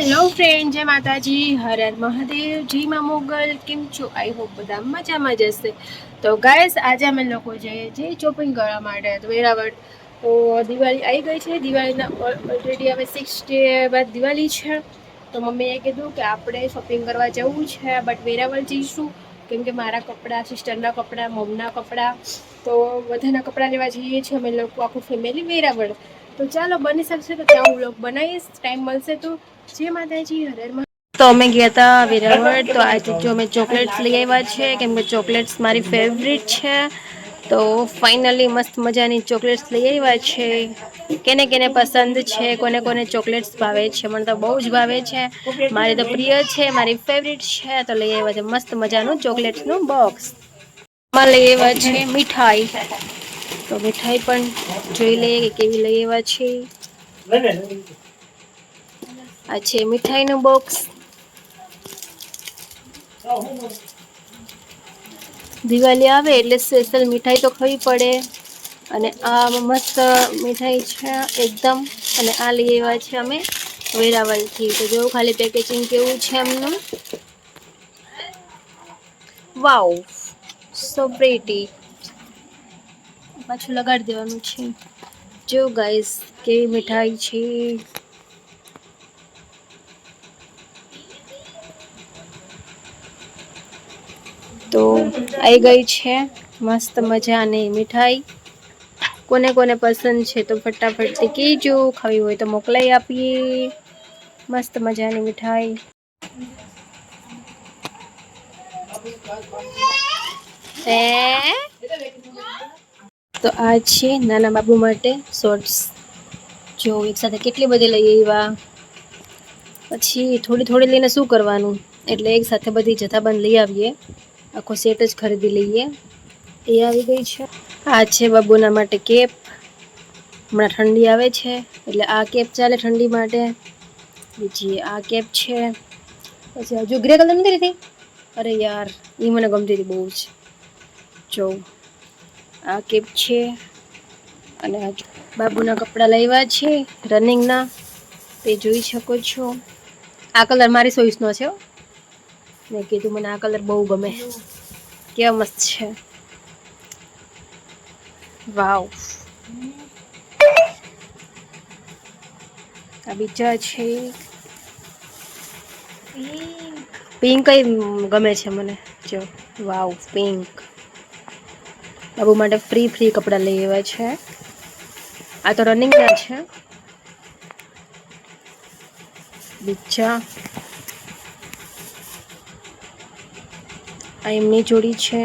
Hello friend જય માતાજી. હર હર મહાદેવ. જી માં મોગલ. કેમ છો? આઈ હોપ બધા મજામાં જ હશે. તો ગાઈસ આજે અમે લોકો જઈએ છીએ શોપિંગ કરવા માટે તો વેરાવળ તો દિવાળી આવી ગઈ છે. દિવાળીના ઓલરેડી હવે સિક્સ ડે બાદ દિવાળી છે. તો મમ્મીએ કીધું કે આપણે શોપિંગ કરવા જવું છે બટ વેરાવળ જઈશું. કેમ કે મારા કપડાં સિસ્ટરના કપડાં મમના કપડાં, તો બધાના કપડાં લેવા જઈએ છીએ અમે લોકો, આખું ફેમિલી વેરાવળ. તો ચાલો, બની શકશે તો ત્યાં હું લોક બનાવીશ. ટાઈમ મળશે તો તો અમે ગયા હતા વેરાવળ તો આજે જો અમે ચોકલેટ્સ લઈ આવ્યા છે, કેમ કે ચોકલેટ્સ મારી ફેવરિટ છે. તો ફાઇનલી મસ્ત મજાની ચોકલેટ્સ લઈ આવ્યા છે. કેને કેને પસંદ છે, કોને કોને ચોકલેટ્સ ભાવે છે, મને તો બહુ જ ભાવે છે. મારી તો પ્રિય છે, મારી ફેવરિટ છે, તો લઈ આવ્યા છે. મસ્ત મજાનું ચોકલેટ્સનું બોક્સમાં લઈ આવ્યા છે મીઠાઈ. તો મીઠાઈ પણ જોઈ લઈએ કે કેવી લઈ આવ્યા છે. આ છે મીઠાઈનું બોક્સ દિવાળી આવે એટલે સ્પેશિયલ મીઠાઈ તો ખાવી પડે. અને આ મસ્ત મીઠાઈ છે એકદમ. અને આ લઈ આવ્યા છે અમે વેરાવળથી. તો જો ખાલી પેકેજિંગ કેવું છે એમનું? વાવ સો પ્રેટી પાછું લગાડી દેવાનું છે. જો ગાઈસ કેવી મીઠાઈ છે. તો આવી ગઈ છે. મસ્ત મજાની મીઠાઈ. કોને કોને પસંદ છે તો ફટાફટથી કીજો. ખાવી હોય તો મોકલાઈ આપીએ. મસ્ત મજાની મીઠાઈ. તો આ છે નાના બાબુ માટે શોર્ટ્સ જો એકસાથે કેટલી બધી લઈ આવ્યા. પછી થોડી થોડી લઈને શું કરવાનું? એટલે એક સાથે બધી જથ્થાબંધ લઈ આવીએ. આખો સેટ જ ખરીદી લઈએ. એ આવી ગઈ છે. આ છે બાબુના માટે કેપ હમણાં ઠંડી આવે છે, એટલે આ કેપ ચાલે ઠંડી માટે. બીજી આ કેપ છે. પછી હજુ ગ્રે કલર નથી લીધી? અરે યાર, એ મને ગમતી હતી બહુ જ. જો, આ કેપ છે. અને બાબુના કપડાં લાવ્યા છે રનિંગના તે જોઈ શકો છો. આ કલર મારી ચોઈસનો છે. મેં કીધું મને આ કલર બહુ ગમે. કેવા મસ્ત છે. વાવ. આ બીજા છે. પિંક. ગમે છે મને? જો, વાવ, પિંક. બાબુ માટે ફ્રી ફ્રી કપડાં લઈ આવ્યા છે. આ તો રનિંગના છે. બીજા. આ એમની જોડી છે.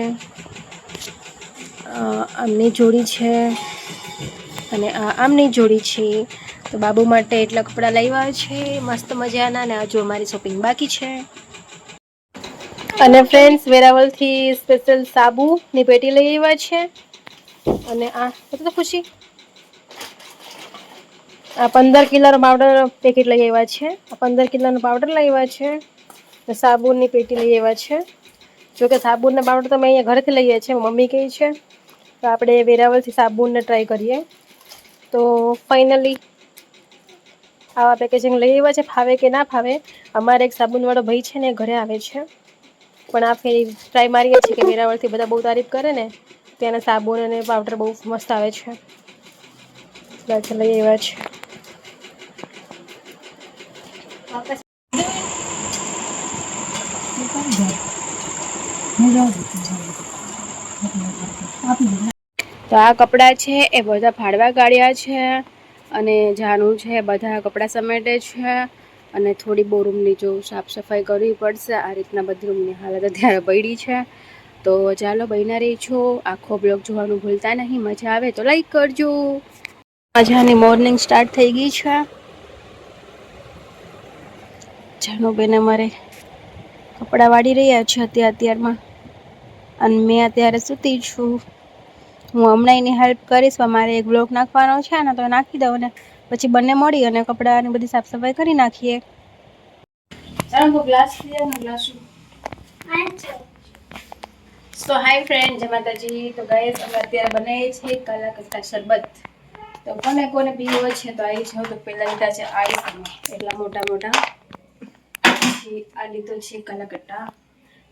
આમની જોડી છે અને આ આમની જોડી છે. તો બાબુ માટે એટલા કપડાં લાવ્યા છે. મસ્ત મજાના અને આ જો મારી શોપિંગ બાકી છે. અને ફ્રેન્ડ્સ વેરાવલથી સ્પેશિયલ સાબુની પેટી લઈ આવ્યા છે. અને આ તો ખુશી. આ પંદર કિલોનો પાવડર પેકેટ લઈ આવ્યા છે. આ પંદર કિલોનો પાવડર લઈ આવ્યા છે. સાબુની પેટી લઈ આવ્યા છે. જો સાબુનને પાવડર તો અમે અહીંયા ઘરેથી લઈએ છીએ, મમ્મી કહે છે. તો આપણે વેરાવળથી સાબુનને ટ્રાય કરીએ. તો ફાઇનલી આવા પેકેજિંગ લઈ આવ્યા છે, ફાવે કે ના ફાવે, અમારે એક સાબુનવાળો ભાઈ છે ને ઘરે આવે છે. પણ આ ફેરી ટ્રાય મારીએ છીએ કે વેરાવળથી બધા બહુ તારીફ કરે ને ત્યાંના સાબુન અને પાવડર બહુ મસ્ત આવે છે. લઈ આવ્યા છે. તો આ કપડાં છે, એ બધા ફાળવા કાઢ્યા છે અને જાનું છે બધા કપડાં સમેટે છે અને થોડી બહુ રૂમની જો સાફ સફાઈ કરવી પડશે, આ રીતના બધી રૂમની હાલત અત્યારે પડી છે. તો ચાલો બહીના રહીજો આખો બ્લોગ જોવાનું ભૂલતા નહીં, મજા આવે તો લાઈક કરજો. મજાની મોર્નિંગ સ્ટાર્ટ થઈ ગઈ છે. જાનુબેન અમારે કપડાં વાળી રહ્યા છે અત્યાર અત્યારમાં અને મેં અત્યારે સૂતી છું. હું હમણાં એની હેલ્પ કરીશ મારે એક બ્લોક નાખવાનો છે ને, તો નાખી દઉં ને. પછી બંને મળી અને કપડાની બધી સાફ સફાઈ કરી નાખીએ. સો હાય ફ્રેન્ડ જય માતાજી. તો ગાઈસ અમે અત્યારે બનાવીએ છીએ કાલા શરબત. તો કોને કોને પીવો છે, તો આવી જાઓ. તો પહેલાં લીધા છે આઈસ. એટલા મોટા મોટા. પછી આ લીધો છે કલાકટ્ટા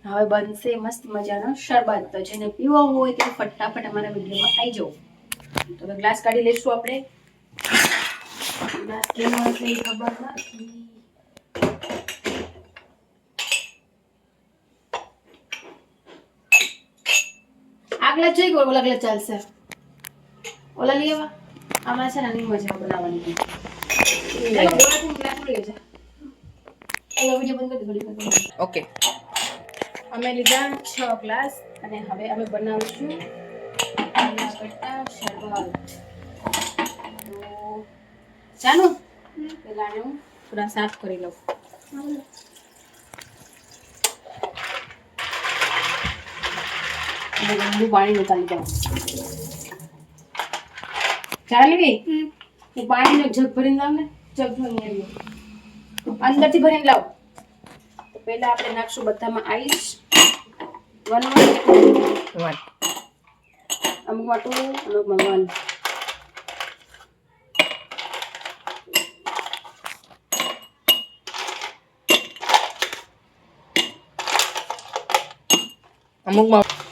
હવે બનશે મસ્ત મજાનો શરબત. તો જેને પીવો હોય તે ફટાફટ અમારા વિડીયોમાં આવી જાઓ. તો ગ્લાસ કાઢી લઈશું આપણે. ગ્લાસ કેવો હશે ખબર નથી. આગલા જોઈ ગયો ઓલા ચાલશે. ઓલા લઈ આવા. આમાં છે ને નહીં મજા બનાવવાની. ઓકે અમે લીધા છ ગ્લાસ અને હવે અમે બનાવીશું કરતા શરબત તો ચાલો પેલા હું થોડા સાફ કરી લઉં. અને પાણી નિકાલી દઉં. ચાલવી હું પાણીનો જગ ભરીને લાવ ને? જગ ભરીને અંદરથી ભરીને લાવ. પહેલા આપણે નાખશું બધામાં One one. One. Ang mga two, ano mga one. Among mga...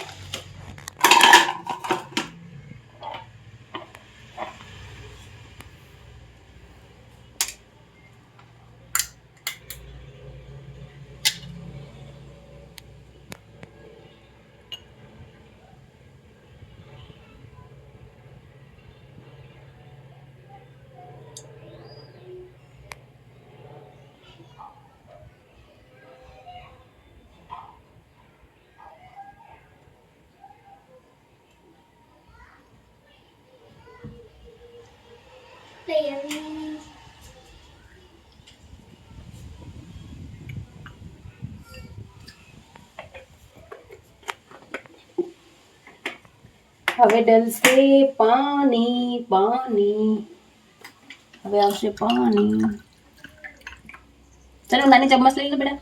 અમુકમાં હવે ડલશે પાણી પાણી હવે આવશે પાણી ચાલો નાની ચમચ લઈ લો બેટા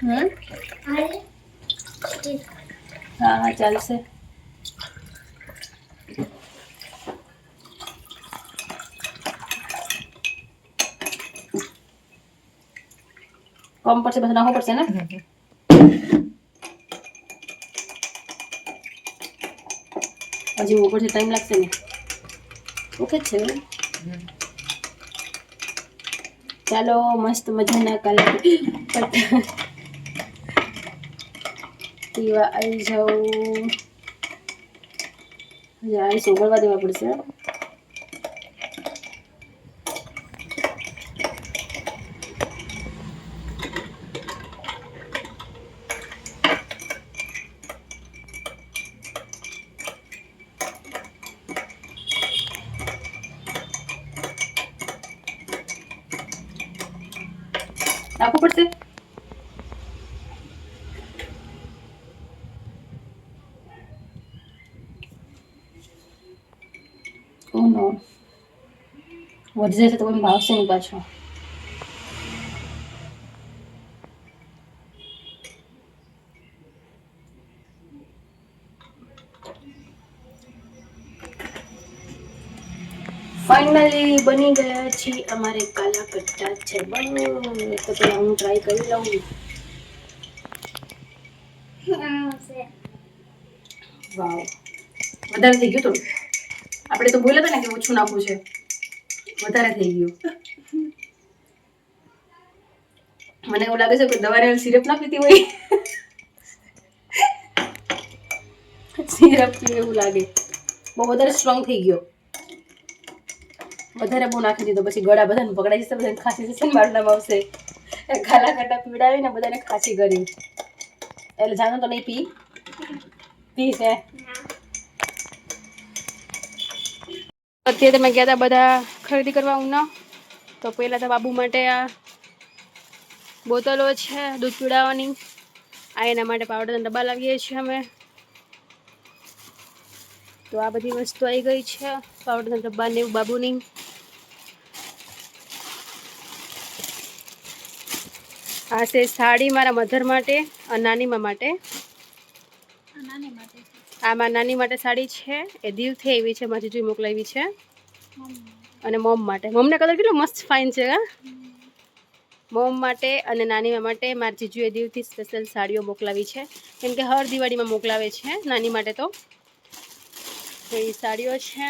હમ હા હા ચાલશે. કોમ પડશે બધું નાખવું પડશે ને? હજી ઉપરથી ટાઈમ લાગશે ને. ઓકે છે ચાલો મસ્ત મજાના કલર પીવા આવી જાઉં હજી આઈસ ઓગળવા દેવા પડશે નાખવું પડશે Oh no. વધી જશે તો કોઈ ભાવશે નહીં પાછો. ફાઇનલી બની ગયા છે અમારે કાલા કટ્ટા છે બન્યું તો પેલા હું ટ્રાય કરી લઉં. વાવ વધારે થઈ ગયું તો આપણે તો બોલ્યા હતા ને કે ઓછું નાખવું છે. વધારે થઈ ગયું. મને એવું લાગે છે કે દવાની સિરપ ના પીતી હોય. સિરપ પીવે એવું લાગે. બહુ વધારે સ્ટ્રોંગ થઈ ગયો. વધારે બહુ નાખી દીધો. પછી ગળા બધાને પકડાઈ જશે, બધાને ખાંસી જશે ને મારું નામ આવશે ખાલા ખાટા પીવડાવીને બધાને ખાંસી કરી. એટલે જાણો તો નહીં પી. પી છે. અત્યારે તમે ગયા હતા બધા ખરીદી કરવા ઉના. તો પહેલાં તો બાબુ માટે આ બોટલો છે, દૂધ પીવડાવવાની. આ એના માટે પાવડરના ડબ્બા લાવીએ છીએ અમે. તો આ બધી વસ્તુ આવી ગઈ છે પાવડરના ડબ્બા ને એવું બાબુની. આ છે સાડી મારા મધર માટે અને નાનીમા માટે. આમાં નાની માટે સાડી છે, એ દીવથી આવી છે, મારી જોઈ મોકલાવી છે. અને મોમ માટે. મોમને કલર કેટલો મસ્ત ફાઇન છે, હા? મોમ માટે અને નાની માટે મારી જીજુએ દીવથી સ્પેશિયલ સાડીઓ મોકલાવી છે. કેમ કે હર દિવાળીમાં મોકલાવે છે નાની માટે તો એ સાડીઓ છે.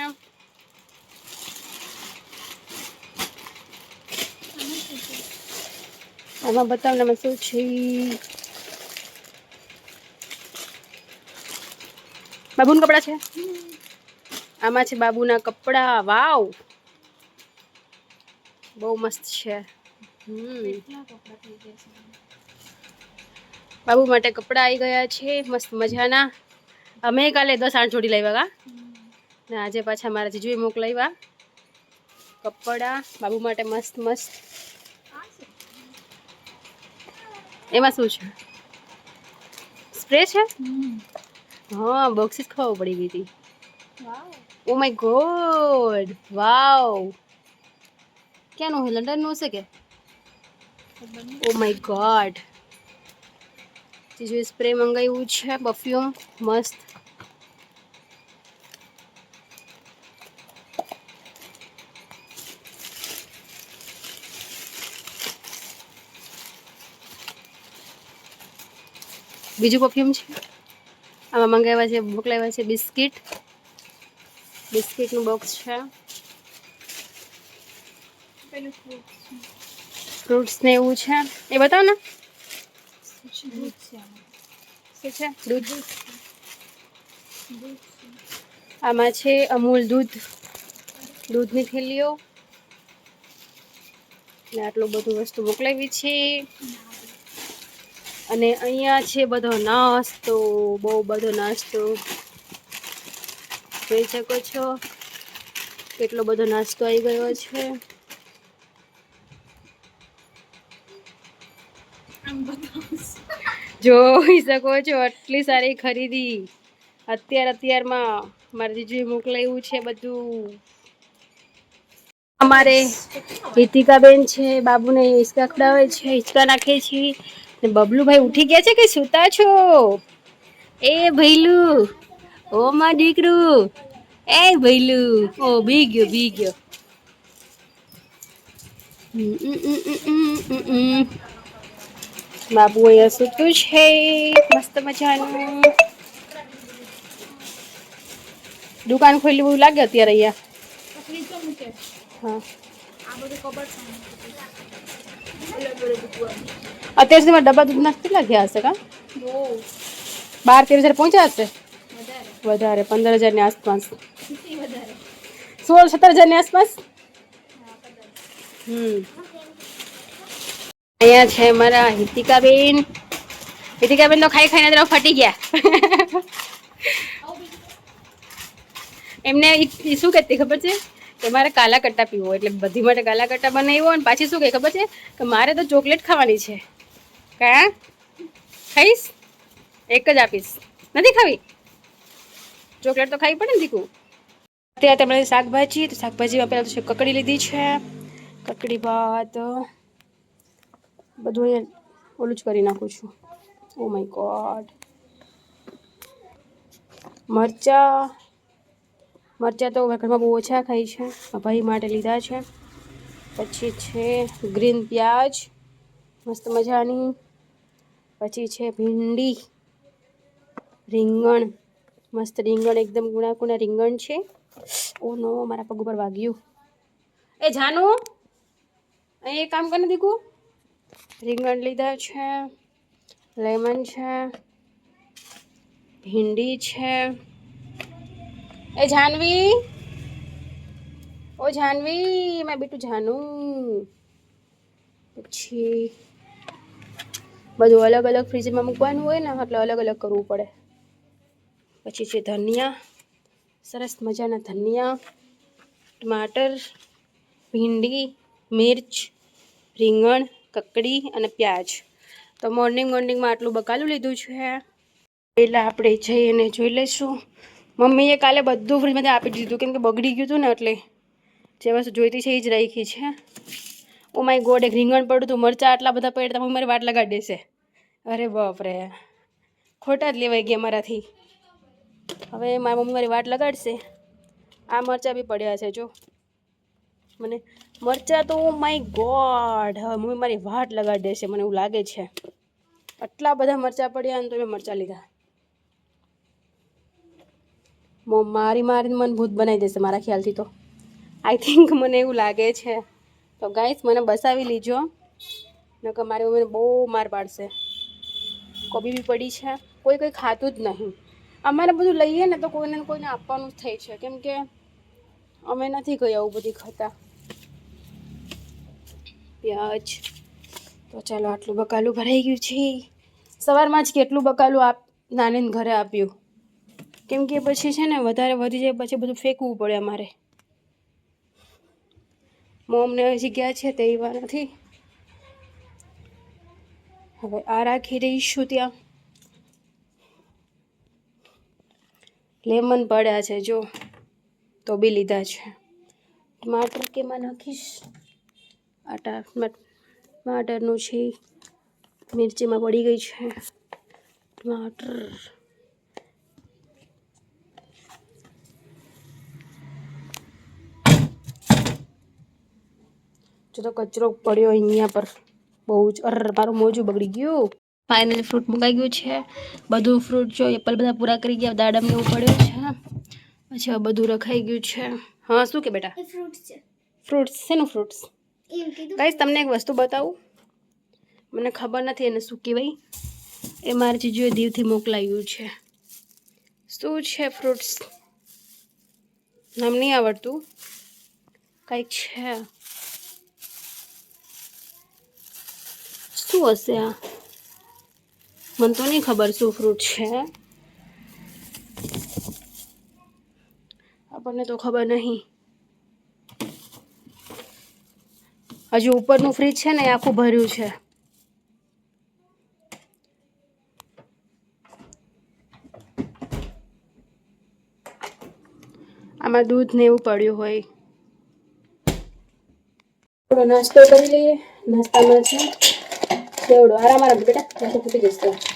આમાં બતાવનામાં શું છે? બાબુના કપડા છે? આમાં છે બાબુના કપડા, વાવ! બહુ મસ્ત છે. હમ. બાબુ માટે કપડાં આવી ગયા છે મસ્ત મજાના. અમે કાલે દસ આઠ જોડી લાવ્યા કા? ને આજે પાછા મારા જીજુએ મોકલાવ્યા કપડાં બાબુ માટે મસ્ત મસ્ત. એમાં શું છે? સ્પ્રે છે? હા બોક્સિસ ખબર પડી ગઈ હતી. Oh my god wow. ક્યાંનું છે લંડનનું હશે કે ઓ માય ગોડ બીજું સ્પ્રે મંગાવ્યું છે પરફ્યુમ મસ્ત બીજું પરફ્યુમ છે? આમાં મંગાવ્યા છે મોકલાવ્યા છે બિસ્કિટ. બિસ્કિટનું બોક્સ છે. ફ્રૂટ્સ ને એવું છે એ બતાવો ને શું છે દૂધ આમાં છે અમૂલ દૂધ દૂધની થેલીઓ ને આટલું બધું વસ્તુ મોકલાવી છે અને અહીંયા છે બધો નાસ્તો બહુ બધો નાસ્તો જોઈ શકો છો કેટલો બધો નાસ્તો આવી ગયો છે જોઈ શકો છો, આટલી સારી ખરીદી. અત્યાર અત્યારમાં મારા જીજુએ મોકલાવ્યું છે બધું. અમારે હિતિકાબેન છે, બાબુને હિંચકા ખવડાવે છે, હિંચકા નાખે છે. ને બબલુભાઈ ઉઠી ગયા છે કે સૂતા છો? એ ભૈલું, ઓ માં દીકરું, એ ભૈલું, ઓ બી ગયો બી ગયો. બાબુ અહીંયા સૂતું છે. મસ્ત મજાનું. દુકાન ખોલી એવું લાગે અત્યારે અહીંયા? હા. અત્યાર સુધીમાં ડબ્બા દૂધના કેટલા ગયા હશે કા? બાર તેર હજાર પહોંચ્યા હશે? વધારે. પંદર હજારની આસપાસ. સોળ સત્તર હજારની આસપાસ? હમ. અહીંયા છે મારા હિતિકાબેન. હિતિકાબેન તો ખાઈ ખાઈને તરફ ફટી ગયા. એમને શું કહેતી ખબર છે? કે મારે કાલા કટ્ટા પીવો એટલે બધી માટે કાલા કટ્ટા બનાવ્યો અને પાછી શું કહે ખબર છે? કે મારે તો ચોકલેટ ખાવાની છે. કા ખાઈશ? એક જ આપીશ. નથી ખાવી? ચોકલેટ તો ખાવી પડે ને દીકું? અત્યારે તમને શાકભાજી, તો શાકભાજીમાં પહેલાં તો કકડી લીધી છે. કકડી બાદ બધું એ ઓલું જ કરી નાખું છું. ઓ માય ગોડ મરચા મરચા તો ઘરમાં બહુ ઓછા ખાય છે. ભાઈ માટે લીધા છે. પછી છે ગ્રીન પ્યાજ, મસ્ત મજાની. પછી છે ભીંડી, રીંગણ, મસ્ત રીંગણ એકદમ ગુણા ગુણા રીંગણ છે. ઓ નો મારા પગ ઉપર વાગ્યું. એ જાનું, અહીં એક કામ કરીને દીકું રીંગણ લીધા છે, લેમન છે, ભીંડી છે. એ જાનવી, ઓ જાનવી મેં બેટું જાનું. પછી બધું અલગ અલગ ફ્રીજમાં મૂકવાનું હોય ને, એટલે અલગ અલગ કરવું પડે. પછી છે ધનિયા, સરસ મજાના ધનિયા, ટમાટર, ભીંડી, મિર્ચ, રીંગણ કકડી અને પ્યાજ. તો મોર્નિંગ મોર્નિંગમાં આટલું બકાલું લીધું છે. પહેલાં આપણે જઈ અને જોઈ લઈશું. મમ્મીએ કાલે બધું ફ્રીજમાંથી આપી દીધું, કેમ કે બગડી ગયું હતું ને એટલે. જે વસ્તુ જોઈતી છે એ જ રાખી છે. ઓ માય ગોડ, એક રીંગણ પડ્યું હતું, મરચાં આટલા બધા પડ્યા તમે મારી વાટ લગાડી દેશે. અરે બાપરે. ખોટા જ લેવાઈ ગયા મારાથી. હવે મારી મમ્મી મારી વાટ લગાડશે. આ મરચાં બી પડ્યા છે, જો. મને મરચાં તો માય ગોડ હવે મમ્મી મારી વાટ લગાડી દેશે, મને એવું લાગે છે. આટલા બધા મરચાં પડ્યા અને તો મેં મરચાં લીધા. મારી મારીને મને ભૂત બનાવી દેશે, મારા ખ્યાલથી તો. આઈ થિંક મને એવું લાગે છે. તો ગાઈસ મને બસાવી લીજો. નકર મારી મમ્મીને બહુ માર પાડશે. કોબી બી પડી છે. કોઈ કોઈ ખાતું જ નહીં. અમારે બધું લઈએ ને તો કોઈને કોઈને આપવાનું જ થાય છે. કેમ કે અમે નથી ગયા એવું બધી ખાતા. પ્યાજ. તો ચાલો આટલું બકાલું ભરાઈ ગયું છે. સવારમાં જ કેટલું બકાલું આપ, નાનીને ઘરે આપ્યું. કેમ કે પછી છે ને વધારે વધી જાય પછી બધું ફેંકવું પડે અમારે. મોમને હજી ગયા છે તે એવા નથી. હવે આ રાખી દઈશું ત્યાં. લેમન પડ્યા છે જો, તો બી લીધા છે. ટમાટર કેમાં નાખીશ. આ ટા- ટમાટરનું છે મિરચીમાં પડી ગઈ છે ટમાટર જો તો કચરો પડ્યો અહીંયા પર બહુ જ અર મારું મોજું બગડી ગયું ફાઇનલી ફ્રૂટ મુકાઈ ગયું છે બધું ફ્રૂટ જો એપલ બધા પૂરા કરી ગયા દાડમ ને એવું પડ્યું છે પછી હવે બધું રખાઈ ગયું છે હા શું કે બેટા એ ફ્રૂટ છે ફ્રૂટ્સ શેનું ફ્રૂટ્સ ગાઈસ તમને એક વસ્તુ બતાવું. મને ખબર નથી એને શું કહેવાય. એ મારી જીજુએ દીવથી મોકલાયું છે. શું છે ફ્રૂટ્સ નામ નહીં આવડતું. કંઈક છે. શું હશે આ? મને તો નહીં ખબર શું ફ્રૂટ છે. આપણને તો ખબર નહીં. હજુ ઉપરનું ફ્રીજ છે ને એ આખું ભર્યું છે. આમાં દૂધ ને એવું પડ્યું હોય. નાસ્તો કરી લઈએ. નાસ્તામાં છે. આરામ આરામ બેટા. નાસ્તો ફૂટી જશે.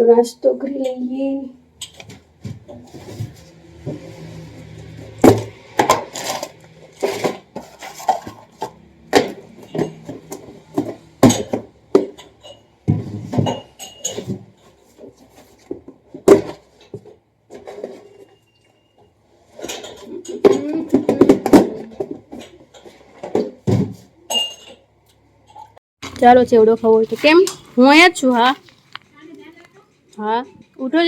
થોડો નાસ્તો કરી લઈએ ચાલો ચેવડો ખાવો હોય તો કેમ? હું અહીંયા જ છું, હા? હા ઉઠો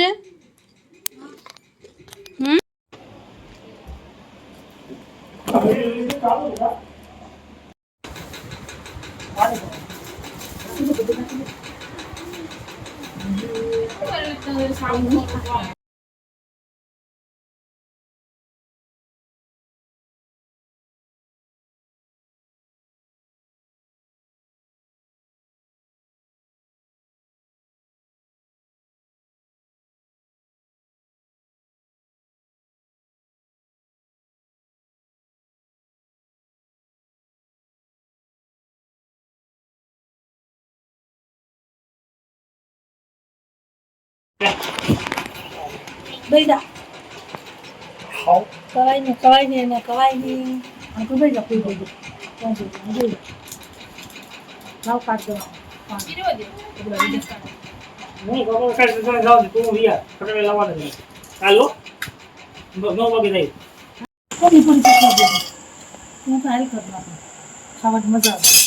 છે હમ બેટા કવાય ને કવાય ને એને કવાય ને આ તો બેટા પી ગયું ત્યાં સુધી જોઈ લાવ કાઢ દો નહીં બાબા કાંઈ તમે જાઓ તું વિયા ફટાફટ લાવવાના નહીં હાલો નવ વાગે જાય કોની પણ દે તું કાંઈ કર નાખો ખાવાની મજા આવે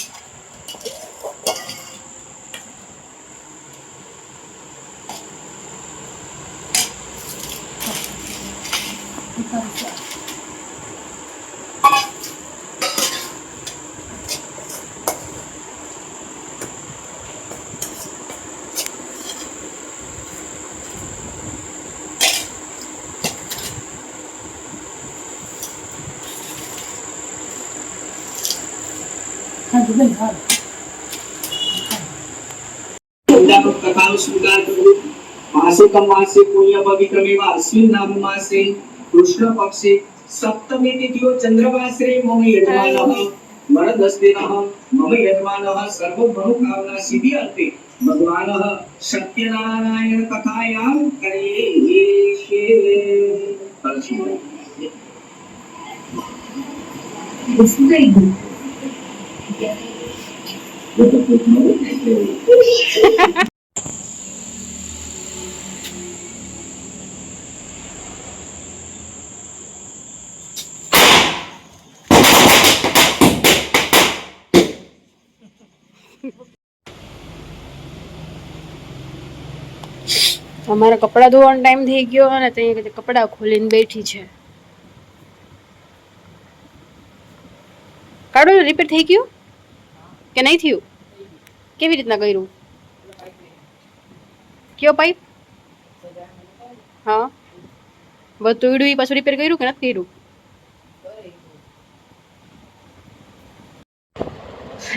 કથાનો સ્વીકાર કરું માસિકમ માસે પુણ્ય પવિત્રમેવા અશ્વિન નામ માસે કૃષ્ણ પક્ષે સપ્તમી તિથિયો ચંદ્રમાસે મમ યજમાનઃ મરદસ્તેનઃ મમ યજમાનઃ સર્વ મનોકામના સિદ્ધિ અર્થે ભગવાનઃ સત્યનારાયણ કથાયામ કરીએ અમારા કપડાં ધોવાનો ટાઈમ થઈ ગયો અને ત્યાં કપડાં ખોલીને બેઠી છે. કાઢો રિપેર થઈ ગયું? કે નહીં થયું? કેવી રીતના કર્યું? કયો પાઇપ? હા. બધું ઈ પાછું રિપેર કર્યું કે નથી કર્યું?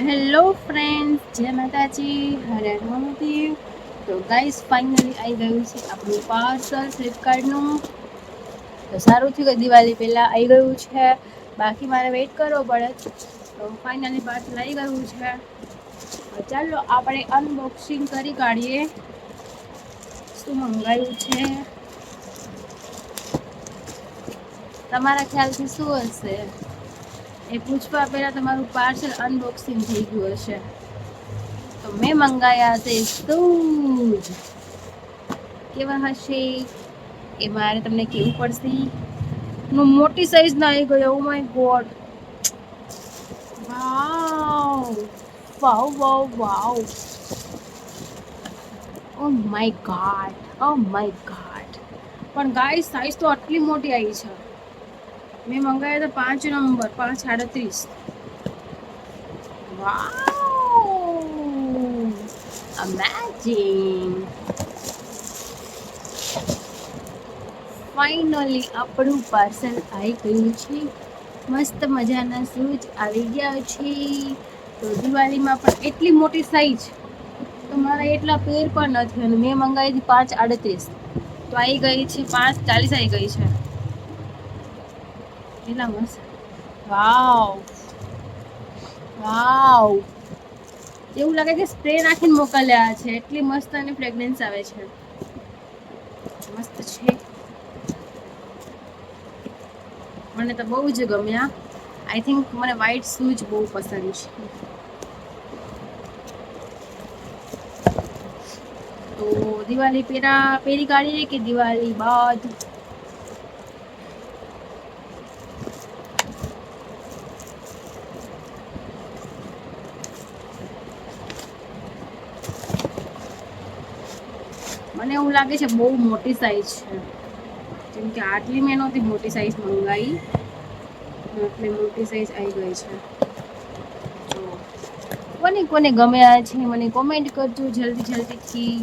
હેલો ફ્રેન્ડ્સ જય માતાજી, હરે મહાદેવ. તો ગાઈસ ફાઇનલી આવી ગયું છે આપણું પાર્સલ ફ્લિપકાર્ટનું તો સારું થયું કે દિવાળી પહેલાં આવી ગયું છે. બાકી મારે વેઇટ કરવો પડે. તો ફાઇનલી પાર્સલ લઈ ગયું છે. ચાલો આપણે અનબોક્સિંગ કરી કાઢીએ. શું મંગાવ્યું છે? તમારા ખ્યાલથી શું હશે? એ પૂછવા પહેલાં તમારું પાર્સલ અનબોક્સિંગ થઈ ગયું હશે. તો મેં મંગાયા હશે શૂઝ. કેવા હશે? એ મારે તમને કેવું પડશે? હું મોટી સાઈઝના આવી ગયો. ઓ my god wow wow wow wow oh my god. Oh my god. પણ ગાય સાઈઝ તો આટલી મોટી આવી છે. મેં મંગાવ્યા હતા પાંચ નંબર, પાંચ આડત્રીસ વાવ અમેઝિંગ ફાઇનલી આપણું પાર્સલ આવી ગયું છે. મસ્ત મજાના શૂઝ આવી ગયા છે. તો દિવાળીમાં પણ એટલી મોટી સાઈઝ તો મારા એટલા પેર પણ નથી અને મેં મંગાવી હતી પાંચ આડત્રીસ. તો આવી ગઈ છે પાંચ ચાલીસ આવી ગઈ છે. એટલા મસ્ત. વાવ. વાવ. એવું લાગે કે સ્પ્રે નાખીને મોકલ્યા છે. એટલી મસ્ત અને ફ્રેગ્રન્સ આવે છે. મસ્ત છે. મને તો બહુ જ ગમ્યા. આઈ થિંક મને વ્હાઈટ શૂઝ બહુ પસંદ છે. તો દિવાળી પેરા, પેરી કાઢીએ કે દિવાળી બાદ? મને એવું લાગે છે બહુ મોટી સાઈઝ છે. કેમ આટલી મેં નહોતી મોટી સાઈઝ મંગાવી એટલે મોટી સાઈઝ આવી ગઈ છે. કોને કોને ગમે આ છે, મને કોમેન્ટ કરજો જલ્દી જલ્દીથી.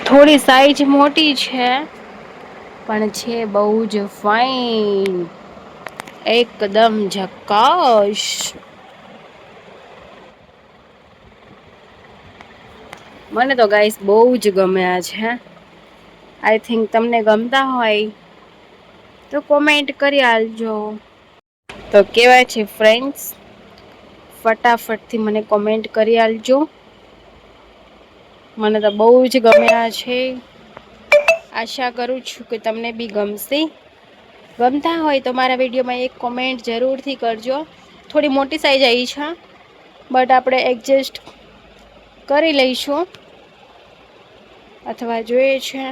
થોડી સાઈઝ મોટી છે, પણ છે બહુ જ ફાઇન એકદમ ઝકાશ મને તો ગાઈસ બહુ જ ગમ્યા છે આઈ થિંક તમને ગમતા હોય તો કોમેન્ટ કરી આલજો. તો કેવા છે ફ્રેન્ડ્સ ફટાફટથી મને કોમેન્ટ કરી આલજો. મને તો બહુ જ ગમ્યા છે. આશા કરું છું કે તમને બી ગમશે. ગમતા હોય તો મારા વિડીયોમાં એક કોમેન્ટ જરૂરથી કરજો. થોડી મોટી સાઈઝ આવી છે બટ આપણે એડજસ્ટ કરી લઈશું. અથવા જોઈએ છે